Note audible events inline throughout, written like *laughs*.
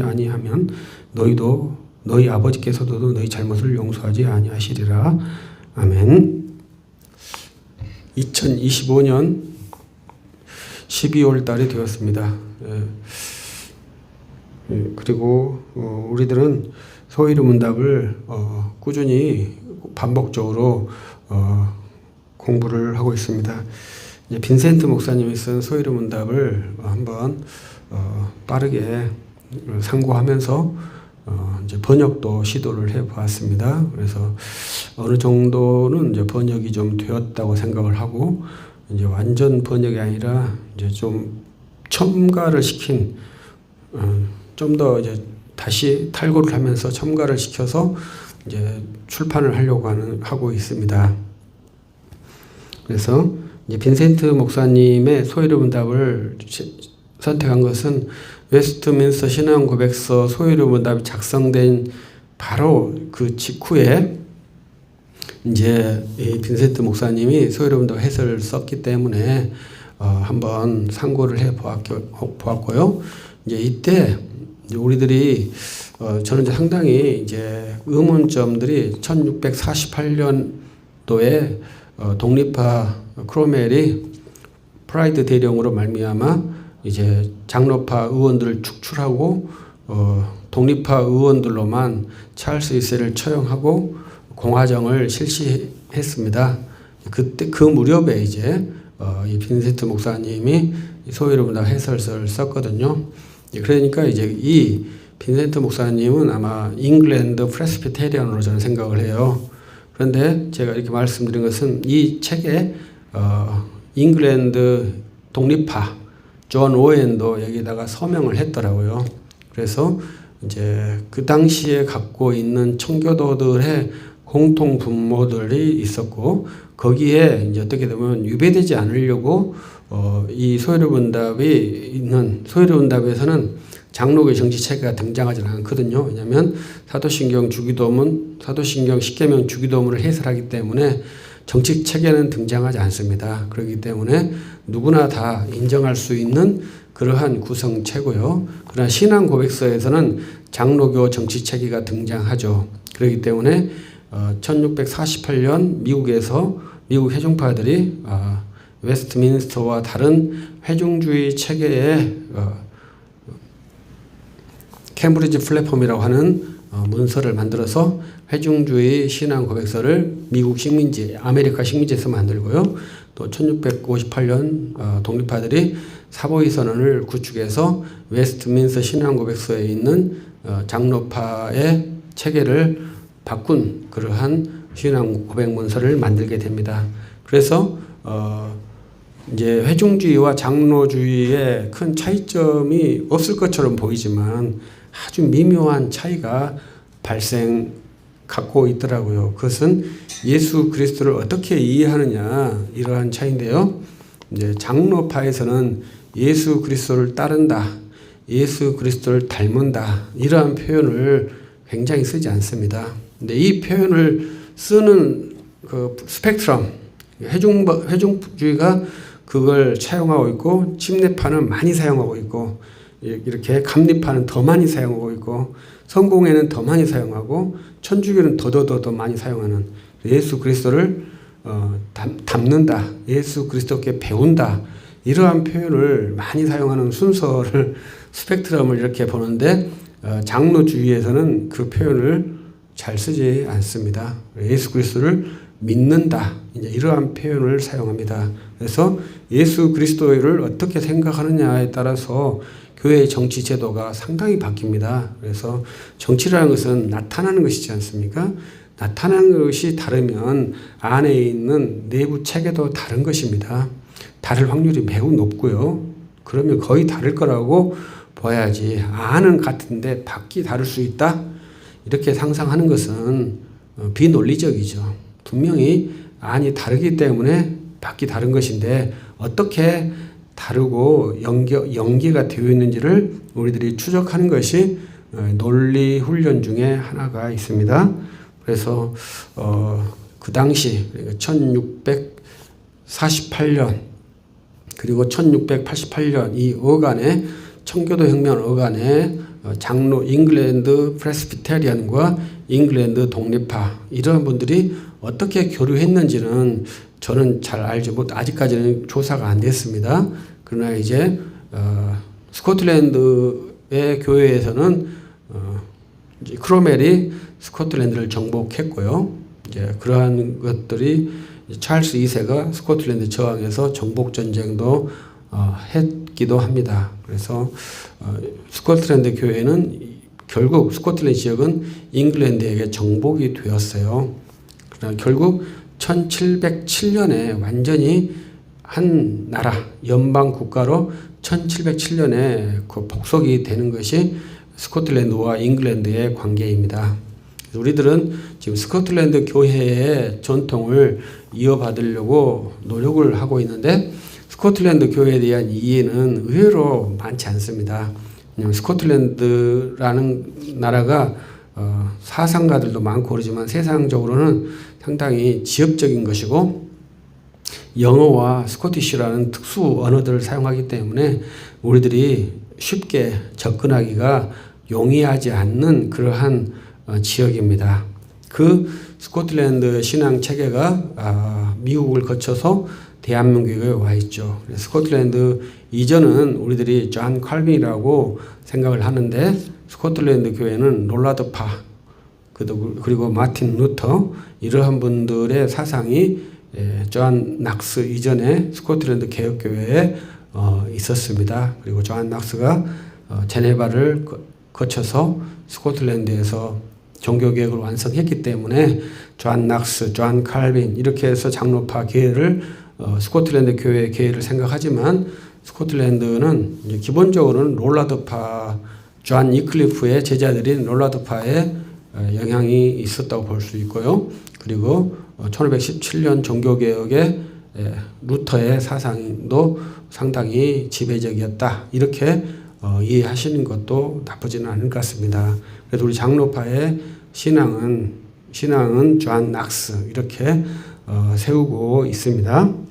아니하면 너희도 너희 아버지께서도 너희 잘못을 용서하지 아니하시리라. 아멘. 2025년 12월 달이 되었습니다. 예. 예, 그리고 어, 우리들은 소위르 문답을 어, 꾸준히 반복적으로 어, 공부를 하고 있습니다. 빈센트 목사님이 쓴 소위르 문답을 한번 어, 빠르게 상고하면서 어, 이제 번역도 시도를 해 보았습니다. 그래서 어느 정도는 이제 번역이 좀 되었다고 생각을 하고 이제 완전 번역이 아니라 이제 좀 첨가를 시킨 어, 좀더 이제 다시 탈고를 하면서 첨가를 시켜서 이제 출판을 하려고 하는 하고 있습니다. 그래서 이제 빈센트 목사님의 소위르 문답을 선택한 것은 웨스트민스터 신앙 고백서 소유료 문답이 작성된 바로 그 직후에 이제 이 빈센트 목사님이 소유료 문답 해설을 썼기 때문에 어 한번 참고를 해 보았고요. 이제 이때 우리들이 어 저는 이제 상당히 이제 의문점들이 1648년도에 어 독립파 크로멜이 프라이드 대령으로 말미암아 이제 장로파 의원들을 축출하고 어, 독립파 의원들로만 찰스 1세를 처형하고 공화정을 실시했습니다. 그때 그 무렵에 이제 어, 이 빈센트 목사님이 소위로 문답 해설서를 썼거든요. 그러니까 이제 이 빈센트 목사님은 아마 잉글랜드 프레스피테리언으로 저는 생각을 해요. 그런데 제가 이렇게 말씀드린 것은 이 책에 어, 잉글랜드 독립파 존 오웬도 여기다가 서명을 했더라고요. 그래서 이제 그 당시에 갖고 있는 청교도들의 공통 분모들이 있었고 거기에 이제 어떻게 되면 유배되지 않으려고 어, 이 소요리 분답이 있는 소요리 분답에서는 장로교 정치 체계가 등장하지 않거든요. 왜냐하면 사도신경 주기도문, 사도신경 십계명 주기도문을 해설하기 때문에 정치 체계는 등장하지 않습니다. 그렇기 때문에 누구나 다 인정할 수 있는 그러한 구성체고요. 그러나 신앙 고백서에서는 장로교 정치 체계가 등장하죠. 그렇기 때문에 1648년 어, 미국에서 미국 회중파들이 어, 웨스트민스터와 다른 회중주의 체계의 어, 캠브리지 플랫폼이라고 하는 문서를 만들어서 회중주의 신앙 고백서를 미국 식민지, 아메리카 식민지에서 만들고요. 또 1658년 어, 독립파들이 사보이 선언을 구축해서 웨스트민스 신앙 고백서에 있는 어, 장로파의 체계를 바꾼 그러한 신앙 고백 문서를 만들게 됩니다. 그래서 어 이제 회중주의와 장로주의의 큰 차이점이 없을 것처럼 보이지만 아주 미묘한 차이가 발생 갖고 있더라고요. 그것은 예수 그리스도를 어떻게 이해하느냐 이러한 차인데요. 이제 장로파에서는 예수 그리스도를 따른다, 예수 그리스도를 닮은다 이러한 표현을 굉장히 쓰지 않습니다. 근데 이 표현을 쓰는 그 스펙트럼 회중 회중주의가 그걸 차용하고 있고 침례파는 많이 사용하고 있고 이렇게 감리파는 더 많이 사용하고 있고 성공에는 더 많이 사용하고 천주교는 더더더 더 많이 사용하는 예수 그리스도를 어, 담는다. 예수 그리스도께 배운다. 이러한 표현을 많이 사용하는 순서를 *laughs* 스펙트럼을 이렇게 보는데 어, 장로주의에서는 그 표현을 잘 쓰지 않습니다. 예수 그리스도를 믿는다. 이제 이러한 표현을 사용합니다. 그래서 예수 그리스도를 어떻게 생각하느냐에 따라서 교회의 정치 제도가 상당히 바뀝니다. 그래서 정치라는 것은 나타나는 것이지 않습니까? 나타나는 것이 다르면 안에 있는 내부 체계도 다른 것입니다. 다를 확률이 매우 높고요. 그러면 거의 다를 거라고 봐야지. 안은 같은데 밖이 다를 수 있다? 이렇게 상상하는 것은 어, 비논리적이죠. 분명히 안이 다르기 때문에 밖이 다른 것인데 어떻게 다르고 연기, 연기가 되어 있는지를 우리들이 추적하는 것이 어, 논리 훈련 중에 하나가 있습니다. 그래서 어, 그 당시 1648년 그리고 1688년 이 어간에 청교도 혁명 어간에 어, 장로 잉글랜드 프레스비테리안과 잉글랜드 독립파 이런 분들이 어떻게 교류했는지는 저는 잘 알지 못 아직까지는 조사가 안 됐습니다. 그러나 이제 어, 스코틀랜드의 교회에서는 어, 크로멜이 스코틀랜드를 정복했고요. 이제 그러한 것들이 찰스 2세가 스코틀랜드 저항에서 정복 전쟁도 어, 했 기도 합니다. 그래서 어, 스코틀랜드 교회는 결국 스코틀랜드 지역은 잉글랜드에게 정복이 되었어요. 그러나 결국 1707년에 완전히 한 나라 연방 국가로 1707년에 그 복속이 되는 것이 스코틀랜드와 잉글랜드의 관계입니다. 우리들은 지금 스코틀랜드 교회의 전통을 이어받으려고 노력을 하고 있는데 스코틀랜드 교회에 대한 이해는 의외로 많지 않습니다. 스코틀랜드라는 나라가 어, 사상가들도 많고 그러지만 세상적으로는 상당히 지역적인 것이고 영어와 스코티쉬라는 특수 언어들을 사용하기 때문에 우리들이 쉽게 접근하기가 용이하지 않는 그러한 어, 지역입니다. 그 스코틀랜드 신앙 체계가 아, 미국을 거쳐서 대한민국에 와 있죠. 스코틀랜드 이전은 우리들이 존 칼빈이라고 생각을 하는데 스코틀랜드 교회는 롤라드파 그리고 마틴 루터 이러한 분들의 사상이 예, 존 낙스 이전에 스코틀랜드 개혁교회에 어, 있었습니다. 그리고 존 낙스가 어, 제네바를 거쳐서 스코틀랜드에서 종교개혁을 완성했기 때문에 존 낙스, 존 칼빈 이렇게 해서 장로파 계를 어, 스코틀랜드 교회 계를 생각하지만 스코틀랜드는 기본적으로는 롤라드파 존 이클리프의 제자들인 롤라드파의 어, 영향이 있었다고 볼 수 있고요. 그리고 1517년 어, 종교개혁의 루터의 사상도 상당히 지배적이었다. 이렇게 이해하시는 것도 나쁘지는 않을 것 같습니다. 그래도 우리 장로파의 신앙은 신앙은 존 낙스 이렇게 세우고 있습니다.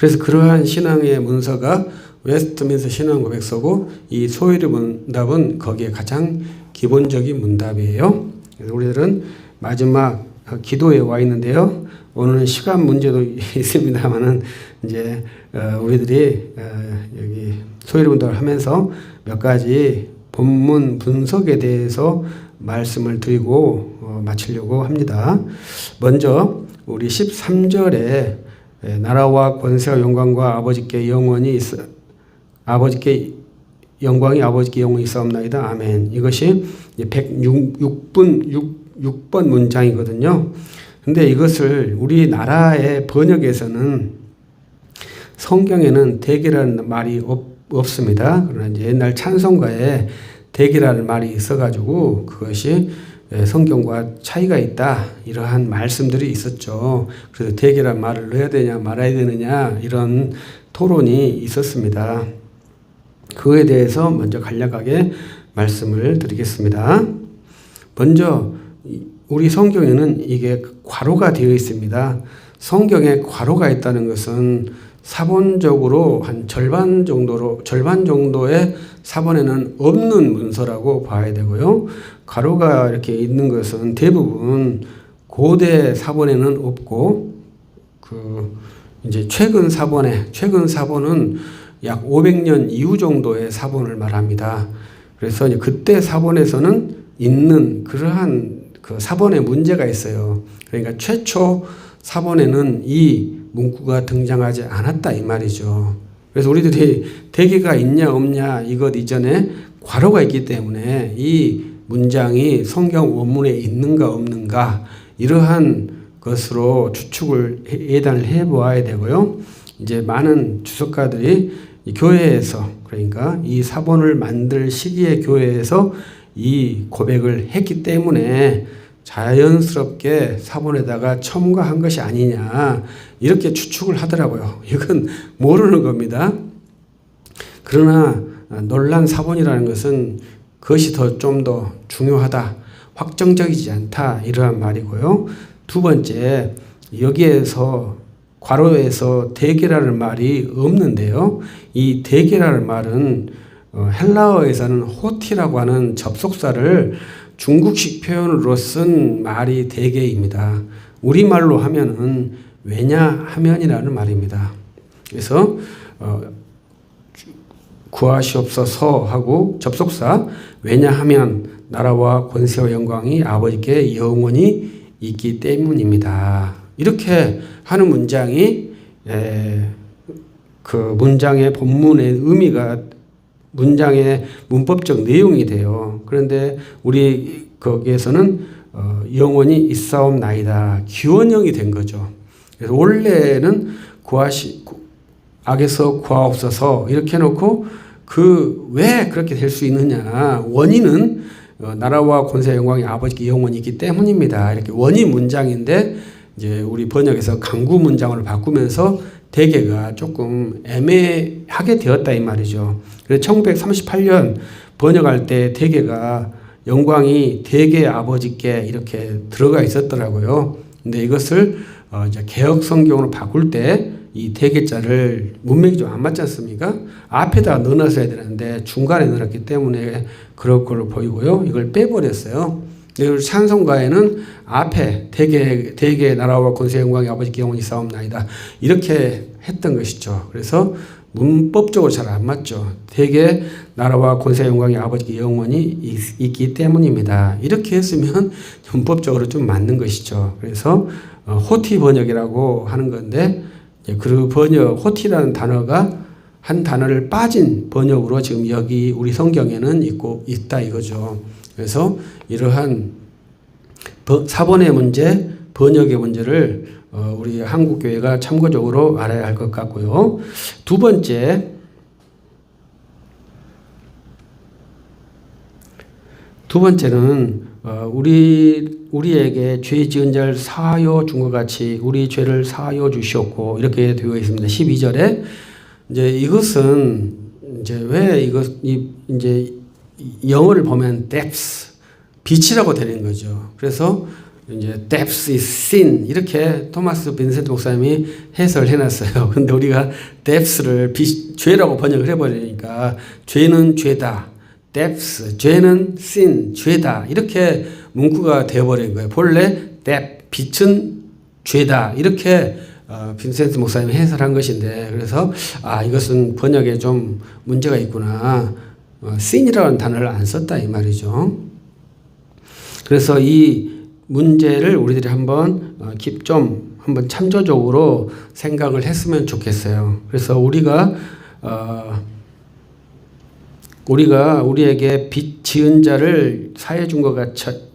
그래서 그러한 신앙의 문서가 웨스트민스 신앙 고백서고 이 소유리 문답은 거기에 가장 기본적인 문답이에요. 그래서 우리들은 마지막 기도에 와 있는데요. 오늘은 시간 문제도 *laughs* 있습니다만은 이제 어, 우리들이 어, 여기 소유리 문답을 하면서 몇 가지 본문 분석에 대해서 말씀을 드리고 어, 마치려고 합니다. 먼저 우리 13절에 예, 나라와 권세와 영광과 아버지께 영원히 있어 아버지께 영광이 아버지께 영원히 있사옵나이다. 아멘. 이것이 106분 6, 번 문장이거든요. 근데 이것을 우리나라의 번역에서는 성경에는 대기라는 말이 없, 없습니다. 그러나 이제 옛날 찬송가에 대기라는 말이 있어가지고 그것이 예, 성경과 차이가 있다 이러한 말씀들이 있었죠. 그래서 대개란 말을 넣어야 되냐 말아야 되느냐 이런 토론이 있었습니다. 그에 대해서 먼저 간략하게 말씀을 드리겠습니다. 먼저 우리 성경에는 이게 괄호가 되어 있습니다. 성경에 괄호가 있다는 것은 사본적으로 한 절반 정도로 절반 정도의 사본에는 없는 문서라고 봐야 되고요. 가로가 이렇게 있는 것은 대부분 고대 사본에는 없고 그 이제 최근 사본에 최근 사본은 약 500년 이후 정도의 사본을 말합니다. 그래서 이제 그때 사본에서는 있는 그러한 그 사본에 문제가 있어요. 그러니까 최초 사본에는 이 문구가 등장하지 않았다 이 말이죠. 그래서 우리들이 대개가 있냐 없냐 이것 이전에 괄호가 있기 때문에 이 문장이 성경 원문에 있는가 없는가 이러한 것으로 추측을 예단을 해 보아야 되고요. 이제 많은 주석가들이 교회에서 그러니까 이 사본을 만들 시기에 교회에서 이 고백을 했기 때문에 자연스럽게 사본에다가 첨가한 것이 아니냐 이렇게 추측을 하더라고요. 이건 모르는 겁니다. 그러나 논란 사본이라는 것은 그것이 더 좀 더 중요하다, 확정적이지 않다 이러한 말이고요. 두 번째 여기에서 괄호에서 대개라는 말이 없는데요. 이 대개라는 말은 어, 헬라어에서는 호티라고 하는 접속사를 중국식 표현으로 쓴 말이 대개입니다. 우리말로 하면은 왜냐 하면이라는 말입니다. 그래서 어, 구하시옵소서 하고 접속사 왜냐하면 나라와 권세와 영광이 아버지께 영원히 있기 때문입니다. 이렇게 하는 문장이 에, 그 문장의 본문의 의미가 문장의 문법적 내용이 돼요. 그런데 우리 거기에서는 어, 영원히 있사옵나이다 기원형이 된 거죠. 그래서 원래는 구하시 악에서 구하옵소서 이렇게 해놓고 그 왜 그렇게 될 수 있느냐 원인은 어, 나라와 권세 영광이 아버지께 영원히 있기 때문입니다. 이렇게 원인 문장인데 이제 우리 번역에서 강구 문장으로 바꾸면서 대개가 조금 애매하게 되었다 이 말이죠. 그래서 1938년 번역할 때 대개가 영광이 대개 아버지께 이렇게 들어가 있었더라고요. 근데 이것을 어 이제 개혁 성경으로 바꿀 때 이 대개자를 문맥이 좀 안 맞지 않습니까? 앞에다가 넣어놨어야 되는데 중간에 넣었기 때문에 그럴 걸로 보이고요. 이걸 빼버렸어요. 찬송가에는 앞에 대개 대개 나라와 권세 영광이 아버지께 영원히 싸움나이다 이렇게 했던 것이죠. 그래서 문법적으로 잘 안 맞죠. 대개 나라와 권세 영광이 아버지께 영원히 있, 기 때문입니다. 이렇게 했으면 *laughs* 문법적으로 좀 맞는 것이죠. 그래서 어, 호티 번역이라고 하는 건데 그 번역 호티라는 단어가 한 단어를 빠진 번역으로 지금 여기 우리 성경에는 있고 있다 이거죠. 그래서 이러한 사본의 문제, 번역의 문제를 어, 우리 한국 교회가 참고적으로 알아야 할 것 같고요. 두 번째, 두 번째는 어, 우리 우리에게 죄 지은 자를 사하여 준 것 같이 우리 죄를 사하여 주시옵고 이렇게 되어 있습니다. 12절에 이제 이것은 이제 왜 이것 이 이제 영어를 보면 depths 빛이라고 되는 거죠. 그래서 이제 depths is sin 이렇게 토마스 빈센트 목사님이 해석을 해놨어요. *laughs* 근데 우리가 depths를 빛, 죄라고 번역을 해버리니까 죄는 죄다. depths 죄는 sin 죄다 이렇게 문구가 되어버린 거예요. 본래 depth 빛은 죄다 이렇게 어, 빈센트 목사님이 해설한 것인데 그래서 아 이것은 번역에 좀 문제가 있구나. 어, sin이라는 단어를 안 썼다 이 말이죠. 그래서 이 문제를 우리들이 한번 어, 좀 한번 참조적으로 생각을 했으면 좋겠어요. 그래서 우리가 어, 우리가 우리에게 빚 지은 자를 사해 준 것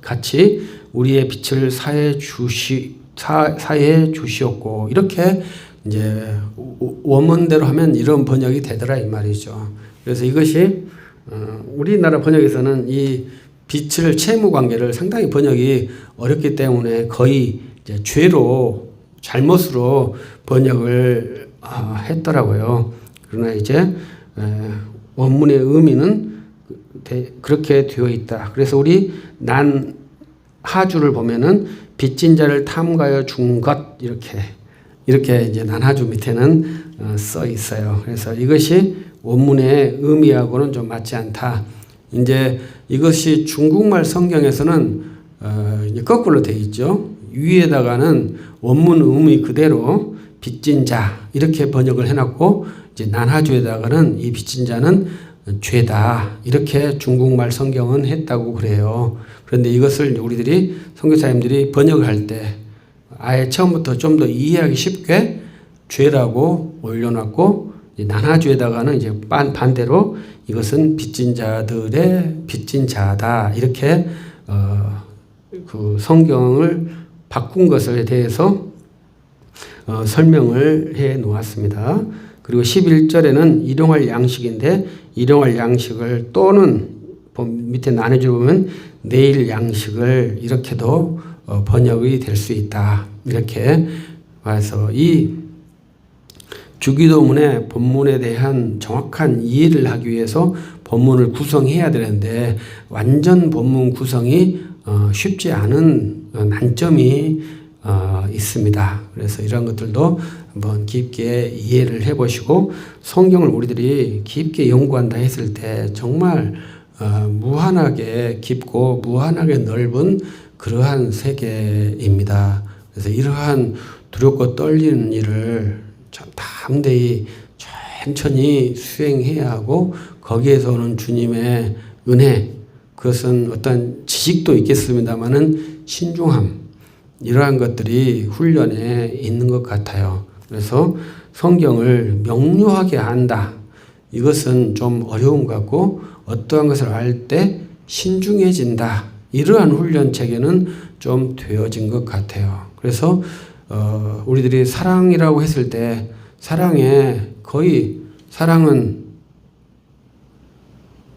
같이 우리의 빚을 사해 주시 사, 사해 주시옵고 이렇게 이제 원문대로 하면 이런 번역이 되더라 이 말이죠. 그래서 이것이 어, 우리나라 번역에서는 이 빛을 채무 관계를 상당히 번역이 어렵기 때문에 거의 죄로 잘못으로 번역을 아, 했더라고요. 그러나 이제 원문의 의미는 그렇게 되어 있다. 그래서 우리 난 하주를 보면은 빚진 자를 탐가여 준 것 이렇게 이렇게 이제 난하주 밑에는 어, 써 있어요. 그래서 이것이 원문의 의미하고는 좀 맞지 않다. 이제 이것이 중국말 성경에서는 어, 거꾸로 돼 있죠. 위에다가는 원문 의미 그대로 빚진 자 이렇게 번역을 해놨고 이제 난하주에다가는 이 빚진 자는 죄다 이렇게 중국말 성경은 했다고 그래요. 그런데 이것을 우리들이 선교사님들이 번역을 할때 아예 처음부터 좀 더 이해하기 쉽게 죄라고 올려놨고 난하주에다가는 이제 반, 반대로 이것은 빚진 자들의 빚진 자다. 이렇게, 어, 그 성경을 바꾼 것에 대해서 어, 설명을 해 놓았습니다. 그리고 11절에는 일용할 양식인데 일용할 양식을 또는 밑에 나눠주 보면 내일 양식을 이렇게도 어, 번역이 될 수 있다. 이렇게 와서 이 주기도문의 본문에 대한 정확한 이해를 하기 위해서 본문을 구성해야 되는데 완전 본문 구성이 어, 쉽지 않은 난점이 어, 있습니다. 그래서 이런 것들도 한번 깊게 이해를 해보시고 성경을 우리들이 깊게 연구한다 했을 때 정말 어, 무한하게 깊고 무한하게 넓은 그러한 세계입니다. 그래서 이러한 두렵고 떨리는 일을 참 담대히 천천히 수행해야 하고 거기에서 오는 주님의 은혜 그것은 어떤 지식도 있겠습니다만은 신중함 이러한 것들이 훈련에 있는 것 같아요. 그래서 성경을 명료하게 한다. 이것은 좀 어려운 것 같고 어떠한 것을 알 때 신중해진다. 이러한 훈련 체계는 좀 되어진 것 같아요. 그래서 어, 우리들이 사랑이라고 했을 때 사랑에 거의 사랑은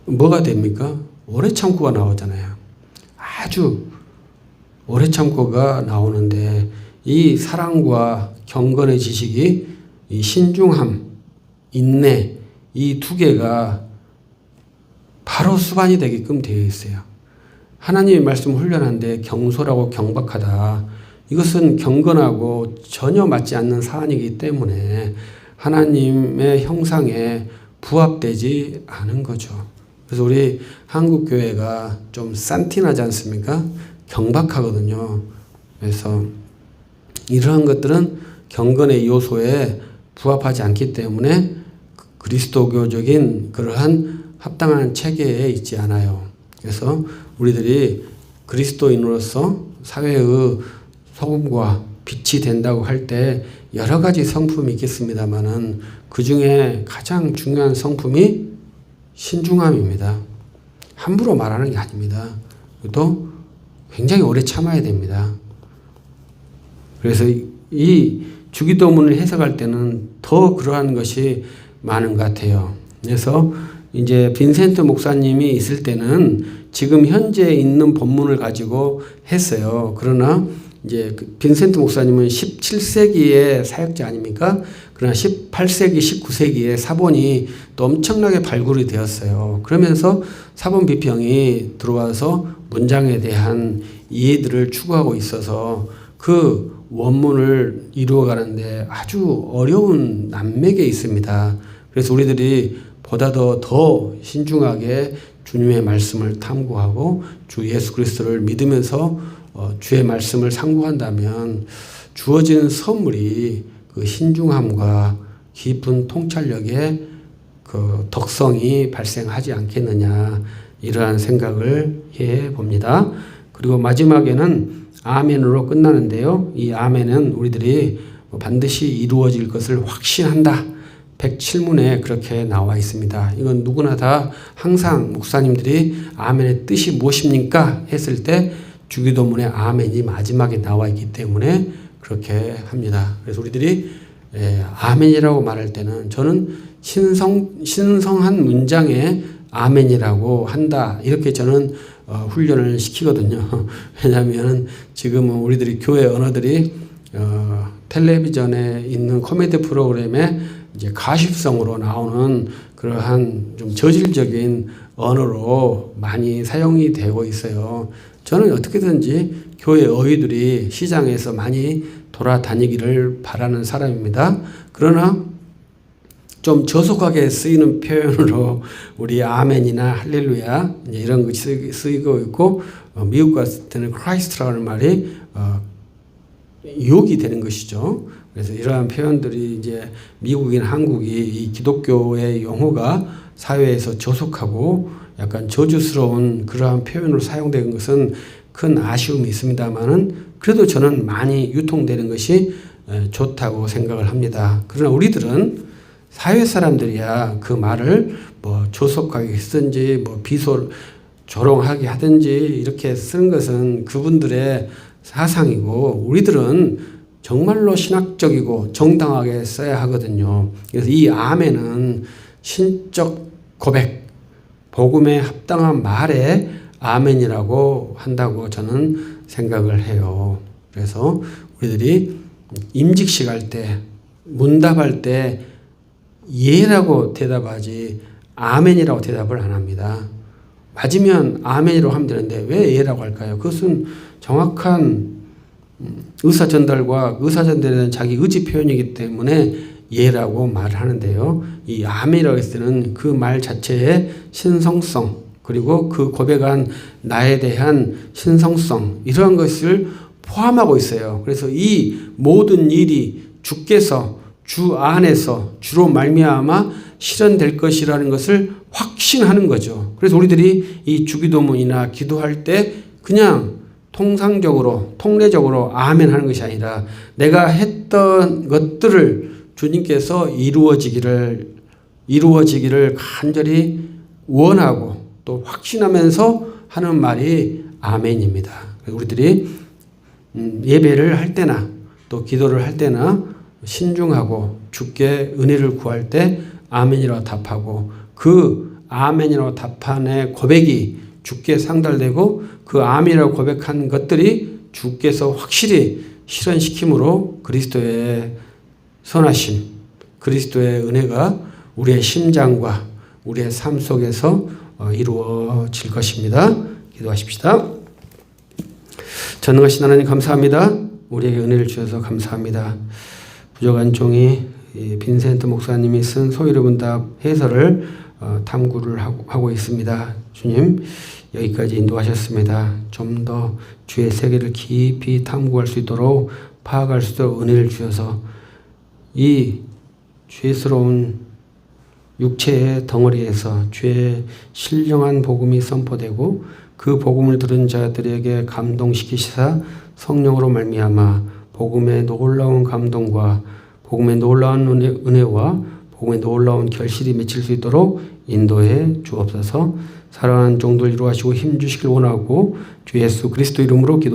뭐가 됩니까? 오래 참고가 나오잖아요. 아주 오래 참고가 나오는데 이 사랑과 경건의 지식이 이 신중함, 인내 이 두 개가 바로 수반이 되게끔 되어 있어요. 하나님의 말씀 훈련한데 경솔하고 경박하다. 이것은 경건하고 전혀 맞지 않는 사안이기 때문에 하나님의 형상에 부합되지 않은 거죠. 그래서 우리 한국 교회가 좀 산티나지 않습니까? 경박하거든요. 그래서 이러한 것들은 경건의 요소에 부합하지 않기 때문에 그리스도교적인 그러한 합당한 체계에 있지 않아요. 그래서 우리들이 그리스도인으로서 사회의 소금과 빛이 된다고 할 때 여러 가지 성품이 있겠습니다만은 그 중에 가장 중요한 성품이 신중함입니다. 함부로 말하는 게 아닙니다. 또 굉장히 오래 참아야 됩니다. 그래서 이 주기도문을 해석할 때는 더 그러한 것이 많은 것 같아요. 그래서 이제 빈센트 목사님이 있을 때는 지금 현재 있는 본문을 가지고 했어요. 그러나 이제 그 빈센트 목사님은 17세기의 사역자 아닙니까? 그러나 18세기, 19세기에 사본이 또 엄청나게 발굴이 되었어요. 그러면서 사본 비평이 들어와서 문장에 대한 이해들을 추구하고 있어서 그 원문을 이루어가는데 아주 어려운 난맥에 있습니다. 그래서 우리들이 보다 더, 더 신중하게 주님의 말씀을 탐구하고 주 예수 그리스도를 믿으면서 어, 주의 말씀을 상고한다면 주어진 선물이 그 신중함과 깊은 통찰력의 그 덕성이 발생하지 않겠느냐 이러한 생각을 해 봅니다. 그리고 마지막에는 아멘으로 끝나는데요. 이 아멘은 우리들이 반드시 이루어질 것을 확신한다. 107문에 그렇게 나와 있습니다. 이건 누구나 다 항상 목사님들이 아멘의 뜻이 무엇입니까? 했을 때 주기도문에 아멘이 마지막에 나와 있기 때문에 그렇게 합니다. 그래서 우리들이 예, 아멘이라고 말할 때는 저는 신성, 신성한 문장에 아멘이라고 한다. 이렇게 저는 어, 훈련을 시키거든요. *laughs* 왜냐하면 지금은 우리들이 교회 언어들이 어, 텔레비전에 있는 코미디 프로그램에 이제 가십성으로 나오는 그러한 좀 저질적인 언어로 많이 사용이 되고 있어요. 저는 어떻게든지 교회 어휘들이 시장에서 많이 돌아다니기를 바라는 사람입니다. 그러나 좀 저속하게 쓰이는 표현으로 우리 아멘이나 할렐루야 이런 것이 쓰이고 있고 어, 미국 갔을 때는 크라이스트라는 말이 어, 유혹이 되는 것이죠. 그래서 이러한 표현들이 이제 미국인 한국이 이 기독교의 용어가 사회에서 저속하고 약간 저주스러운 그러한 표현으로 사용되는 것은 큰 아쉬움이 있습니다만은 그래도 저는 많이 유통되는 것이 좋다고 생각을 합니다. 그러나 우리들은 사회 사람들이야 그 말을 뭐 조속하게 쓰든지 뭐 비소 조롱하게 하든지 이렇게 쓰는 것은 그분들의 사상이고 우리들은 정말로 신학적이고 정당하게 써야 하거든요. 그래서 이 아멘은 신적 고백, 복음에 합당한 말에 아멘이라고 한다고 저는 생각을 해요. 그래서 우리들이 임직식 할 때, 문답할 때 예라고 대답하지 아멘이라고 대답을 안 합니다. 맞으면 아멘이라고 하면 되는데 왜 예라고 할까요? 그것은 정확한 음, 의사 전달과 의사 전달에 대한 자기 의지 표현이기 때문에 예라고 말을 하는데요. 이 아멘이라고 했을 때는 그 말 자체의 신성성 그리고 그 고백한 나에 대한 신성성 이러한 것을 포함하고 있어요. 그래서 이 모든 일이 주께서 주 안에서 주로 말미암아 실현될 것이라는 것을 확신하는 거죠. 그래서 우리들이 이 주기도문이나 기도할 때 그냥 통상적으로 통례적으로 아멘 하는 것이 아니라 내가 했던 것들을 주님께서 이루어지기를 이루어지기를 간절히 원하고 또 확신하면서 하는 말이 아멘입니다. 우리들이 음, 예배를 할 때나 또 기도를 할 때나 신중하고 주께 은혜를 구할 때 아멘이라고 답하고 그 아멘이라고 답한의 고백이 주께 상달되고 그 아멘이라고 고백한 것들이 주께서 확실히 실현시킴으로 그리스도의 선하심, 그리스도의 은혜가 우리의 심장과 우리의 삶 속에서 어, 이루어질 것입니다. 기도하십시다. 전능하신 하나님 감사합니다. 우리에게 은혜를 주셔서 감사합니다. 부족한 종이 빈센트 목사님이 쓴 소유리문답 해설을 어, 탐구를 하고, 하고 있습니다. 주님 여기까지 인도하셨습니다. 좀 더 주의 세계를 깊이 탐구할 수 있도록 파악할 수 있도록 은혜를 주셔서 이 죄스러운 육체의 덩어리에서 죄의 신령한 복음이 선포되고 그 복음을 들은 자들에게 감동시키시사 성령으로 말미암아 복음의 놀라운 감동과 복음의 놀라운 은혜, 은혜와 복음의 놀라운 결실이 맺힐 수 있도록 인도해 주옵소서. 사랑하는 종들 이루하시고 힘 주시길 원하고 주 예수 그리스도 이름으로 기도